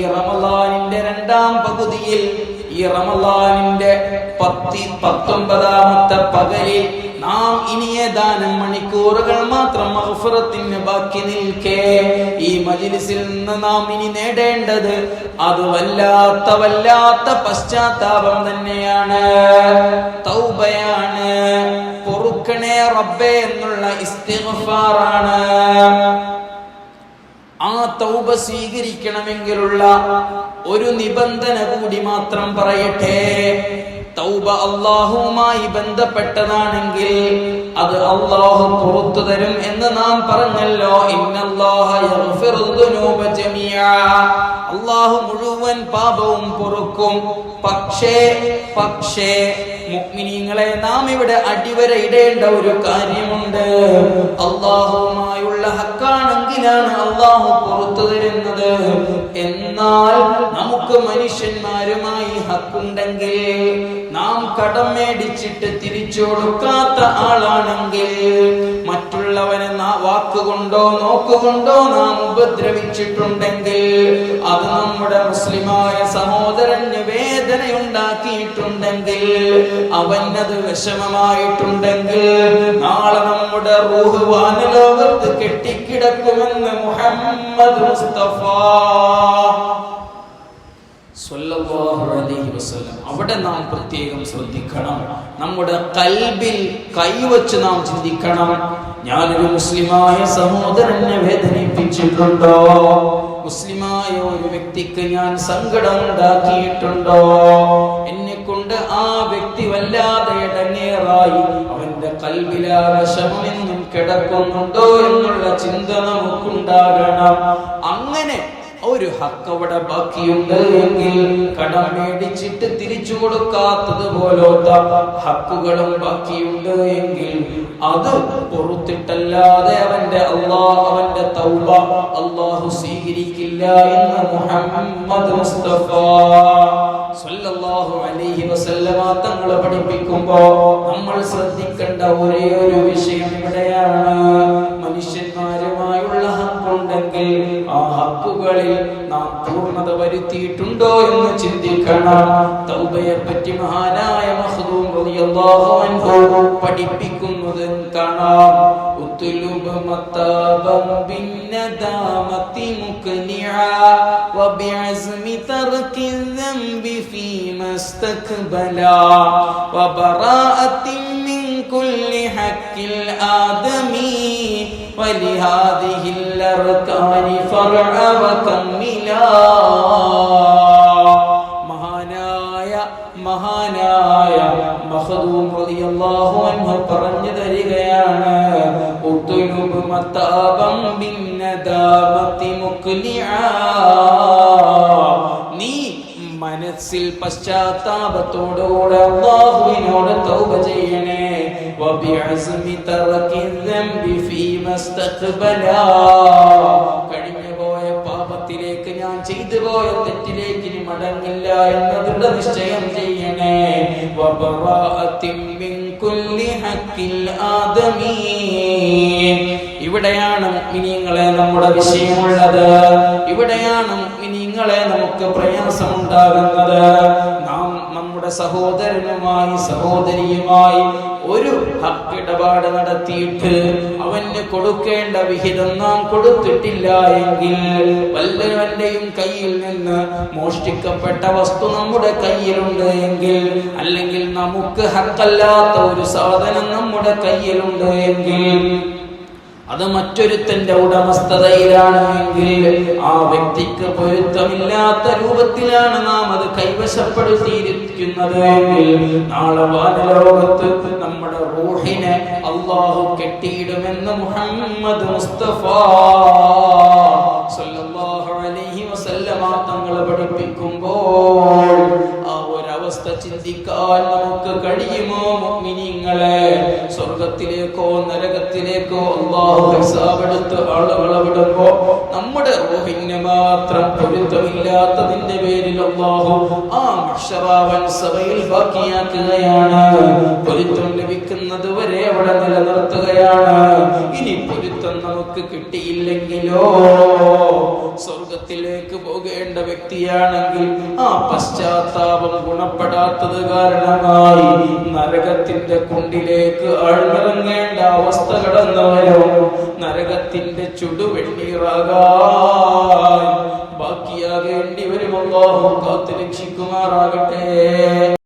ഈ റമലാനിന്റെ രണ്ടാം പകുതിയിൽ ഈ റമലാനിന്റെ പത്തി പത്തൊമ്പതാമത്തെ പകലിൽ നാം ഇനി ഏതാനും മണിക്കൂറുകൾ മാത്രം മഹഫറത്തിന് ബാക്കി നിൽക്കേ. ഈ മജിലിസിൽ നിന്ന് നാം ഇനി നേടേണ്ടത് അത് വല്ലാത്ത വല്ലാത്ത പശ്ചാത്താപം തന്നെയാണ്. തൗബയാണ്. പൊറുക്കണേ റബ്ബേ എന്നുള്ള ഇസ്തിഗ്ഫാറാണ്. തൗബ സ്വീകരിക്കണമെങ്കിലുള്ള ഒരു നിബന്ധന കൂടി മാത്രം പറയട്ടെ. തൗബ അള്ളാഹുവുമായി ബന്ധപ്പെട്ടതാണെങ്കിൽ അത് അള്ളാഹു പുറത്തു തരും എന്ന് നാം പറഞ്ഞല്ലോ. ഇന്നല്ലാഹു മുഴുവൻ മുഴുവൻ പാപവും പൊറുക്കും. പക്ഷേ പക്ഷേ മുക്മിനീങ്ങളെ നാം ഇവിടെ അടിവര ഇടേണ്ട ഒരു കാര്യമുണ്ട്. അള്ളാഹുമായുള്ള ഹക്കാണെങ്കിലാണ് അള്ളാഹു പുറത്തു തരുന്നത്. എന്നാൽ നമുക്ക് മനുഷ്യന്മാരുമായി ഹക്കുണ്ടെങ്കിൽ നാം കടം മേടിച്ചിട്ട് തിരിച്ചു കൊടുക്കാത്ത ആളാണെങ്കിൽ മറ്റുള്ളവനെ വാക്കുകൊണ്ടോ നോക്കുകൊണ്ടോ നാം ഉപദ്രവിച്ചിട്ടുണ്ടെങ്കിൽ അത് നമ്മുടെ മുസ്ലിമായ സഹോദരന് വേദനയുണ്ടാക്കിയിട്ടുണ്ടെങ്കിൽ അവനത് വിഷമമായിട്ടുണ്ടെങ്കിൽ നാളെ നമ്മുടെ റൂഹ് വാനലോകത്ത് കെട്ടിക്കിടക്കുമെന്ന് മുഹമ്മദ് മുസ്തഫ അവിടെ നാം പ്രത്യേകം ശ്രദ്ധിക്കണം. നമ്മുടെ കൽബിൽ കൈവച്ച് നാം ചിന്തിക്കണം. ഞാനൊരു മുസ്ലിമായ സഹോദരനെ വേദനിപ്പിച്ചിട്ടുണ്ടോ? മുസ്ലിമായ ഒരു വ്യക്തിക്ക് ഞാൻ സങ്കടം ഉണ്ടാക്കിയിട്ടുണ്ടോ? എന്നെ കൊണ്ട് ആ വ്യക്തി വല്ലാതെ ഇടങ്ങേറായി. അവന്റെ കൽബിലാ വിഷമമെന്നും കിടക്കുന്നുണ്ടോ എന്നുള്ള ചിന്ത നമുക്കുണ്ടാകണം. അങ്ങനെ ഒരു ഹക്കവിടെ ബാക്കിയുണ്ട് എങ്കിൽ കടം മേടിച്ചിട്ട് തിരിച്ചു കൊടുക്കാത്തത് പോലോത്ത ഹക്കുകളും ബാക്കിയുണ്ട് എങ്കിൽ അത് പുറത്തിട്ടല്ലാതെ അവന്റെ അള്ളാഹ് അവന്റെ തൗബ അള്ളാഹു സ്വീകരിക്കില്ല എന്ന് മുഹമ്മദ് മുസ്തഫ തങ്ങൾ പഠിപ്പിക്കുമ്പോ നമ്മൾ ശ്രദ്ധിക്കേണ്ട ഒരേ ഒരു വിഷയം ഇവിടെയാണ്. മനുഷ്യന്മാരുമായുള്ള ഹക്കുണ്ടെങ്കിൽ ആ ഹക്കുകളിൽ നാം പൂർണ്ണത വരുത്തിയിട്ടുണ്ടോ എന്ന് ചിന്തിക്കണം തൗബയെ പറ്റി മഹാനായ മഖ്ദൂം റളിയല്ലാഹു അൻഹു പഠിപ്പിക്കുന്നത് കാണാം ഉത്തുലുബ മത്താബം ബിന്നദാമത്തി മുക്നിആ وبعزم ترك الذنب فيما استقبلا وبراءة من كل حق الآدمي ولهذه الأركان فرع وكملا മഹാനായ മഹാനായ മഖദൂം റളിയല്ലാഹു അൻഹു പറഞ്ഞു തരികയാണ് ഉത്തുലുബ് മത്താബം ബിന്നദാമത്തി മുക്ലിആ നീ മനസ്സിൽ പശ്ചാത്താപത്തോടുകൂടെ അള്ളാഹുവിനോട് തൗബ ചെയ്യണേ വബിഅസ്മി ترك الذنب فيما കഴിഞ്ഞു പോയ പാപത്തിലേക്ക് ഞാൻ ചെയ്തു പോയ തെറ്റിലേക്ക് ഇനി മടങ്ങില്ല എന്നതിന്റെ നിശ്ചയം ചെയ്യണേ. ഇവിടെയാണ് മുഅ്മിനീങ്ങളെ നമ്മുടെ വിഷയമുള്ളത്. ഇവിടെയാണ് മുഅ്മിനീങ്ങളെ നമുക്ക് പ്രയാസമുണ്ടാകുന്നത്. നമ്മുടെ സഹോദരനുമായി സഹോദരിയുമായി ഒരു ഹക്കിടപാട് നടത്തിയിട്ട് അവന് കൊടുക്കേണ്ട വിഹിതം നാം കൊടുത്തിട്ടില്ല എങ്കിൽ വല്ലവന്റെയും കയ്യിൽ നിന്ന് മോഷ്ടിക്കപ്പെട്ട വസ്തു നമ്മുടെ കയ്യിലുണ്ട് എങ്കിൽ അല്ലെങ്കിൽ നമുക്ക് ഹക്കല്ലാത്ത ഒരു സാധനം നമ്മുടെ കയ്യിലുണ്ട് എങ്കിൽ അത് മറ്റൊരുത്തന്റെ ഉടമസ്ഥതയിലാണ് എങ്കിൽ ആ വ്യക്തിക്ക് പൊരുത്തമില്ലാത്ത രൂപത്തിലാണ് നാം അത് കൈവശപ്പെടുത്തിയിരിക്കുന്നത് എങ്കിൽ നാളെ വാനലോകത്ത് നമ്മുടെ റൂഹിനെ അള്ളാഹു കെട്ടിയിടുമെന്ന് മുഹമ്മദ് മുസ്തഫ പഠിപ്പിക്കുമ്പോൾ ആ ഒരവസ്ഥ ചിന്തിക്കാൻ നമുക്ക് കഴിയുമോ മുഅ്മിനീങ്ങളെ? സ്വർഗത്തിലേക്കോ നരകത്തിലേക്കോ അള്ളാഹു ഹിസാബെടുത്ത് ആളുകളെ നമ്മുടെ റൂഹിന് മാത്രം പൊരുത്തമില്ലാത്തതിന്റെ പേരിൽ അള്ളാഹു ആ മഹ്ശറാവൻ സഭയിൽ ബാക്കിയാക്കുകയാണ്. പൊരുത്തം ലഭിക്കുന്നത് വരെ അവിടെ നിലനിർത്തുകയാണ്. ഇനി പൊരുത്തം നമുക്ക് കിട്ടിയില്ലെങ്കിലോ? സ്വർഗത്തിലേക്ക് പോകേണ്ട വ്യക്തിയാണെങ്കിൽ ആ പശ്ചാത്താപം ഗുണപ്പെടാത്തത് കാരണമായി നരകത്തിന്റെ കുണ്ടിലേക്ക് ആഴ്ന്നിറങ്ങേണ്ട അവസ്ഥ കടന്നവരോ വരും. നരകത്തിന്റെ ചുടുവെണ്ണീറാകാൻ ബാക്കിയാകേണ്ടി വരും അല്ലാഹു കാത്തു രക്ഷിക്കുമാറാകട്ടെ